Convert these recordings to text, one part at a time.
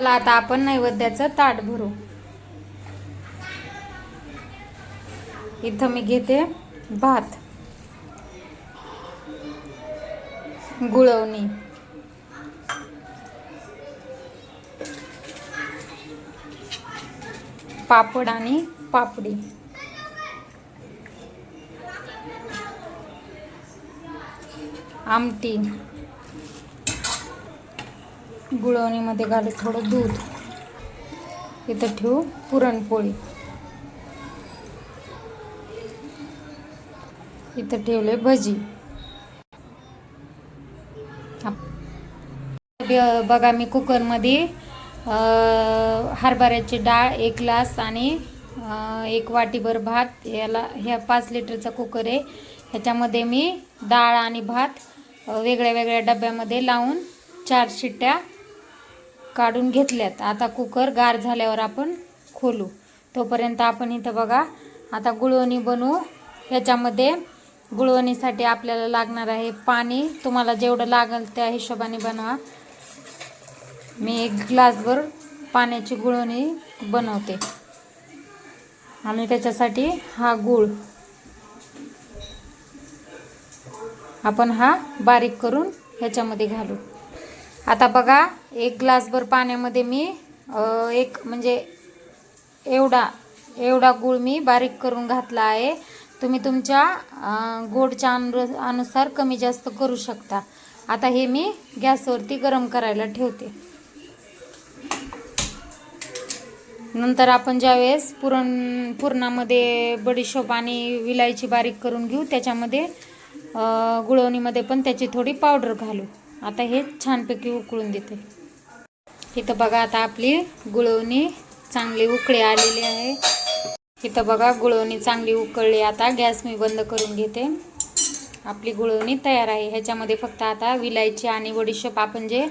चला आता आपण नैवेद्याचं ताट भरू. इथं मी घेते भात गुळवणी. पापड आणि पापडी. आमटी. गुळवणीमध्ये घालू थोडं दूध. इथं ठेवू पुरणपोळी. इथं ठेवले भजी. बघा मी कुकरमध्ये हरभऱ्याची डाळ एक ग्लास आणि एक वाटीभर भात. याला ह्या पाच लिटरचा कुकर आहे. ह्याच्यामध्ये मी डाळ आणि भात वेगळ्या वेगळ्या डब्यामध्ये लावून चार शिट्ट्या काढून घेतल्यात. आता कुकर गार झाल्यावर आपण खोलू. तोपर्यंत आपण इथं बघा आता गुळवणी बनवू. ह्याच्यामध्ये गुळवणीसाठी आपल्याला लागणार आहे पाणी. तुम्हाला जेवढं लागेल त्या हिशोबाने बनवा. मी एक ग्लासभर पाण्याची गुळवणी बनवते. आणि त्याच्यासाठी हा गूळ. आपण हा बारीक करून ह्याच्यामध्ये घालू. आता बघा एक ग्लासभर पाण्यामध्ये मी एक म्हणजे एवढा एवढा गूळ मी बारीक करून घातला आहे. तुम्ही तुमच्या गोडच्या अनु अनुसार कमी जास्त करू शकता. आता हे मी गॅसवरती गरम करायला ठेवते. नंतर आपण ज्यावेळेस पुरण पुरणामध्ये बडीशोप आणि विलायची बारीक करून घेऊ त्याच्यामध्ये गुळवणीमध्ये पण त्याची थोडी पावडर घालू. आता हे छानपैकी उकळून देते. इथं बघा आता आपली गुळवणी चांगली उकळी आलेली आहे. इथं बघा गुळवणी चांगली उकळली. आता गॅस मी बंद करून घेते. आपली गुळवणी तयार आहे. ह्याच्यामध्ये फक्त आता विलायची आणि बडीशोप आपण जे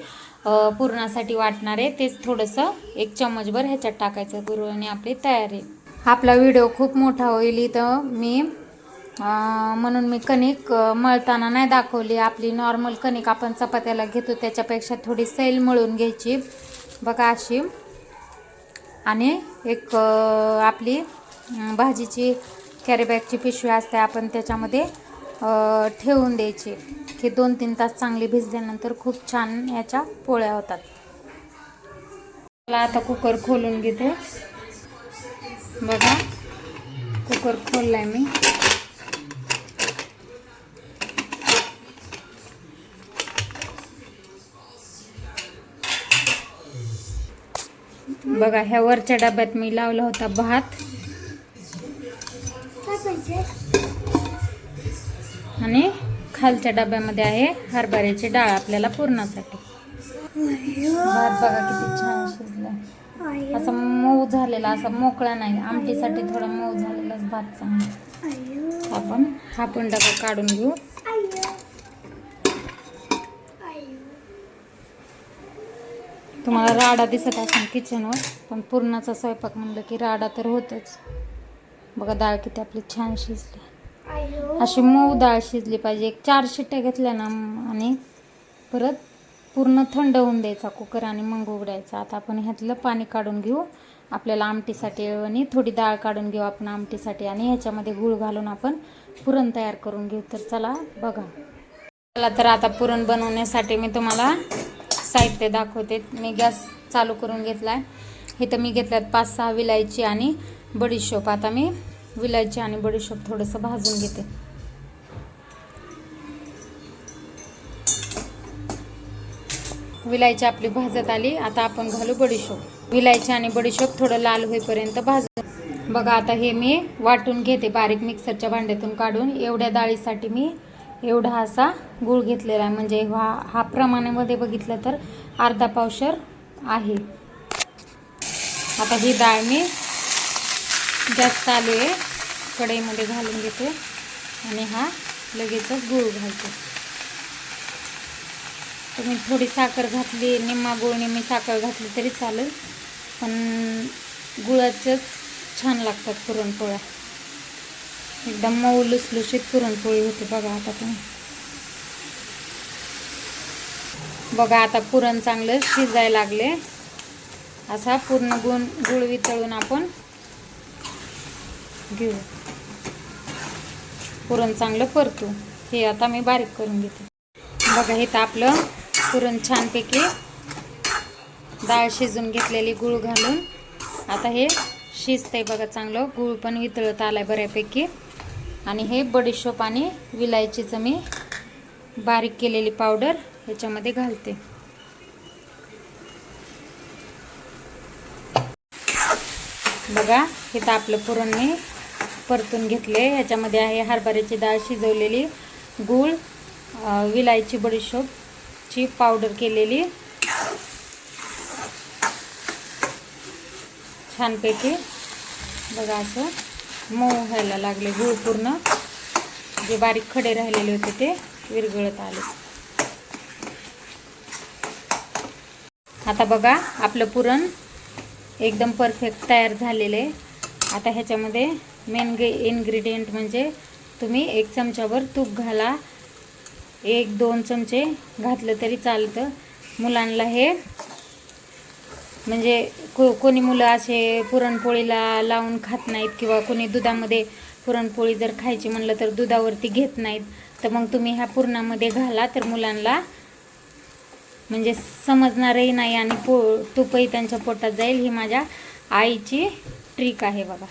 पुरणासाठी वाटणार आहे तेच थोडंसं एक चम्मचभर ह्याच्यात टाकायचं. गुळवणी आपली तयार आहे. आपला व्हिडिओ खूप मोठा होईल. इथं मी म्हणून मी कणिक मळताना नाही दाखवली. आपली नॉर्मल कणिक आपण चपात्याला घेतो त्याच्यापेक्षा थोडी सैल मळून घ्यायची. बघा अशी. आणि एक आपली भाजीची कॅरीबॅगची पिशवी असते आपण त्याच्यामध्ये ठेवून द्यायची. की दोन तीन तास चांगली भिजल्यानंतर खूप छान याच्या पोळ्या होतात. मला आता कुकर खोलून घेते. बघा. कुकर खोललाय मी. बघा ह्या वरच्या डब्यात मी लावला होता भात. आणि खालच्या डब्यामध्ये आहे हरभऱ्याची डाळ आपल्याला पुरणासाठी. भात बघा किती छान शिजला. असा मऊ झालेला असा मोकळा नाही. आमटीसाठी थोडा मऊ झालेलाच भात चांगला. आपण हा पण डबा काढून घेऊ. तुम्हाला राडा दिसत असेल किचनवर पण पूर्णाचा स्वयंपाक म्हणलं की राडा तर होतच. बघा डाळ किती आपली छान शिजली. अशी मऊ डाळ शिजली पाहिजे. एक चार शिट्ट्या घेतल्या ना आणि परत पूर्ण थंड होऊन द्यायचा कुकर आणि मग उघडायचा. आता आपण ह्यातलं पाणी काढून घेऊ. आपल्याला आमटीसाठी आणि थोडी डाळ काढून घेऊ आपण आमटीसाठी आणि ह्याच्यामध्ये गूळ घालून आपण पुरण तयार करून घेऊ. तर चला बघा. चला तर आता पुरण बनवण्यासाठी मी तुम्हाला साहित्य दाखवते. मी गॅस चालू करून घेतला आहे इथं मी घेतल्यात पाच सहा विलायची आणि बडीशोप. आता मी विलायची आणि बडीशोप थोडंसं भाजून घेते. विलायची आपली भाजत आली. आता आपण घालू बडीशोप. विलायची आणि बडीशोप थोडं लाल होईपर्यंत भाजून बघा आता हे मी वाटून घेते बारीक मिक्सरच्या भांड्यातून काढून. एवढ्या डाळीसाठी मी एवढा असा गूळ घेतलेला आहे. म्हणजे हा हा प्रमाणामध्ये बघितलं तर अर्धा पावशर आहे. आता ही डाळ मी जास्त चालू आहे. कढईमध्ये घालून घेते आणि हा लगेचच गूळ घालते. तुम्ही थोडी साखर घातली निम्मा गुळ निम्मी साखर घातली तरी चालेल. पण गुळाचंच छान लागतात पुरणपोळ्या. एकदम मऊ लुसलुशीत पुरणपोळी होते बघा आता तुम्ही बघा आता पुरण चांगलं शिजायला लागले. असा पूर्ण गुण गुळ वितळून आपण घेऊ. पुरण चांगलं परतू. हे आता मी बारीक करून घेते. बघा हे तर आपलं पुरण छानपैकी डाळ शिजून घेतलेली गूळ घालून आता हे शिजतंय बघा चांगलं. गूळ पण वितळत आलाय बऱ्यापैकी. आणि हे बडीशोप आणि विलायचीचं मी बारीक केलेली पावडर ह्याच्यामध्ये घालते. बघा इथं आपलं पुरण मी परतून घेतले. ह्याच्यामध्ये आहे हरभऱ्याची डाळ शिजवलेली गूळ विलायची बडीशोपची पावडर केलेली. छानपैकी बघा असं. मऊ व्हायला लागले गुळ पूर्ण. जे बारीक खडे राहिलेले होते ते विरघळत आले. आता बघा आपलं पुरण एकदम परफेक्ट तयार झालेलं. आहे आता ह्याच्यामध्ये मेन गे इन्ग्रेडियंट म्हणजे तुम्ही एक चमच्यावर तूप घाला. एक दोन चमचे घातलं तरी चालतं. मुलांना हे म्हणजे को कोणी मुलं असे पुरणपोळीला लावून खात नाहीत किंवा कोणी दुधामध्ये पुरणपोळी जर खायची म्हणलं तर दुधावरती घेत नाहीत तर मग तुम्ही ह्या पुरणामध्ये घाला तर मुलांना म्हणजे समजणारही नाही आणि पो तुपही त्यांच्या पोटात जाईल. ही माझ्या आईची ट्रिक आहे बघा.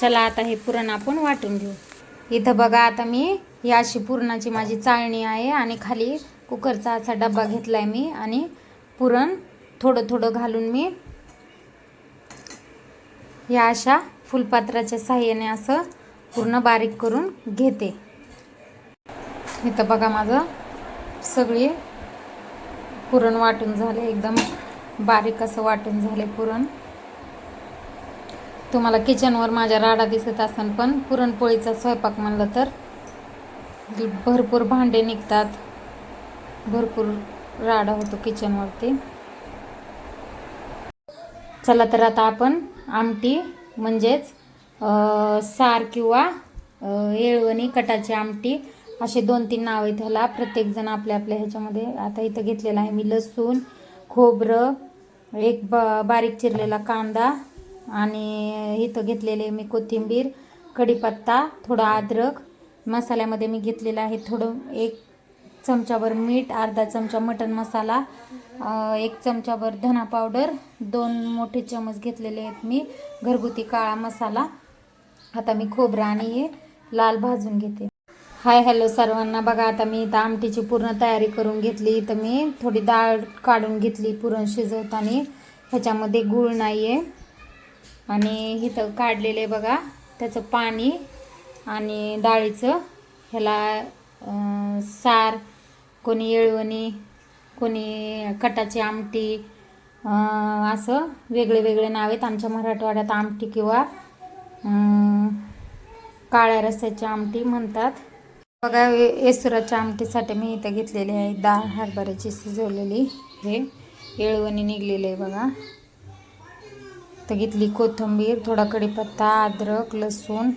चला आता हे पुरण आपण वाटून घेऊ. इथं बघा आता मी ही अशी पुरणाची माझी चाळणी आहे आणि खाली कुकरचा असा डब्बा घेतला आहे मी आणि पुरण थोडं थोडं घालून मी या अशा फुलपात्राच्या साह्याने असं पूर्ण बारीक करून घेते. इथं बघा माझं सगळी पुरण वाटून झाले एकदम बारीक असं वाटून झाले पुरण. तुम्हाला किचनवर माझ्या राडा दिसत असन पण पुरणपोळीचा स्वयंपाक म्हणलं तर भरपूर भांडे निघतात. भरपूर राडा होतो किचनवरती. चला तर आता आपण आमटी म्हणजेच सार किंवा येळवणी कटाची आमटी असे दोन तीन नाव आहेत ह्याला प्रत्येकजण आपल्या आपल्या ह्याच्यामध्ये आता इथं घेतलेलं आहे मी. लसूण खोबरं एक ब बारीक चिरलेला कांदा आणि इथं घेतलेले मी कोथिंबीर कढीपत्ता थोडा अद्रक. मसाल्यामध्ये मी घेतलेलं आहे थोडं एक चमचाभर मीठ अर्धा चमचा मटन मसाला एक चमचाभर धना पावडर दोन मोठे चमच घेतलेले आहेत मी घरगुती काळा मसाला. आता मी खोबरं आणि हे लाल भाजून घेते. हाय हॅलो सर्वांना. बघा आता मी इथं आमटीची पूर्ण तयारी करून घेतली. इथं मी थोडी डाळ काढून घेतली पुरण शिजवताना. ह्याच्यामध्ये गूळ नाही आहे आणि इथं काढलेले बघा त्याचं पाणी आणि डाळीचं. ह्याला सार कोणी येळवणी कोणी कटाची आमटी असं वेगळे वेगळे नाव आहेत आमच्या मराठवाड्यात आमटी किंवा काळ्या रस्याची आमटी म्हणतात. बघा येसुराच्या आमटीसाठी मी इथं घेतलेली आहे डाळ हरभऱ्याची शिजवलेली. हे येळवणी निघलेली आहे बघा. तर घेतली कोथिंबीर थोडा कढीपत्ता अद्रक लसूण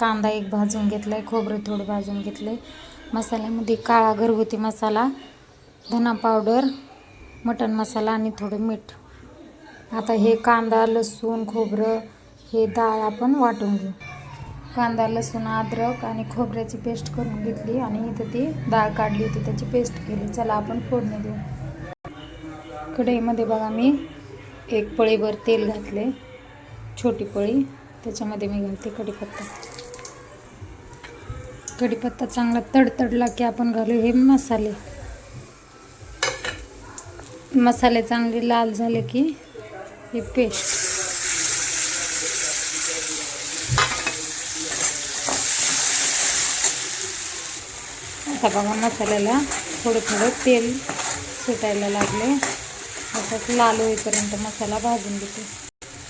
कांदा एक भाजून घेतला आहे खोबरं थोडं भाजून घेतलं आहे मसाल्यामध्ये काळा घरगुती मसाला धना पावडर मटण मसाला आणि थोडं मीठ. आता हे कांदा लसूण खोबरं हे डाळ आपण वाटून घेऊ. कांदा लसूण अद्रक आणि खोबऱ्याची पेस्ट करून घेतली आणि इथं ती डाळ काढली होती त्याची पेस्ट केली. चला आपण फोडणी देऊ. कढईमध्ये बघा मी एक पळीभर तेल घातले छोटी पळी. त्याच्यामध्ये मी घालते कढीपत्ता. कढीपत्ता चांगला तडतडला की आपण घालू. हे मसाले. मसाले चांगले लाल झाले की हे पेस्ट आता बघा मसाल्याला थोडं थोडं तेल सुटायला लागले. असंच लाल होईपर्यंत मसाला भाजून घेते.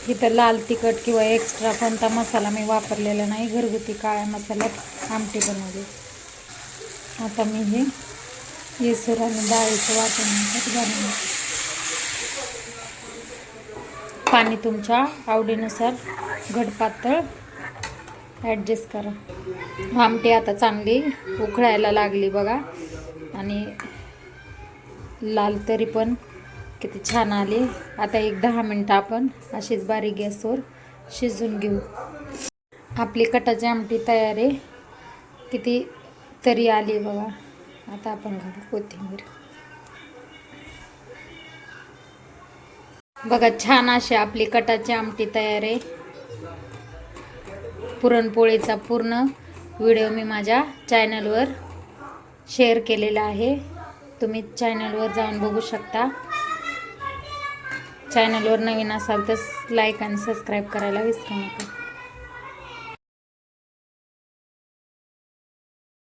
इथं लाल तिखट किंवा एक्स्ट्रा कोणता मसाला मी वापरलेला नाही घरगुती काळ्या मसाल्यात आमटी बनवली आता मी हे येसूर आणि डाळीचं वाटण घालून पाणी तुमच्या आवडीनुसार घटपातळ ॲडजस्ट करा. आमटी आता चांगली उकळायला लागली बघा. आणि लाल तरी पण किती छान आली. आता एक दहा मिनटं आपण अशीच बारीक गॅसवर शिजून घेऊ. आपली कटाची आमटी तयार आहे. किती तरी आली बघा आता आपण घालू कोथिंबीर. बघा छान अशी आपली कटाची आमटी तयार आहे. पुरणपोळीचा पूर्ण व्हिडिओ मी माझ्या चॅनलवर शेअर केलेला आहे. तुम्ही चॅनलवर जाऊन बघू शकता. चॅनलवर नवीन असाल तर लाईक आणि सबस्क्राईब करायला विसरू नका.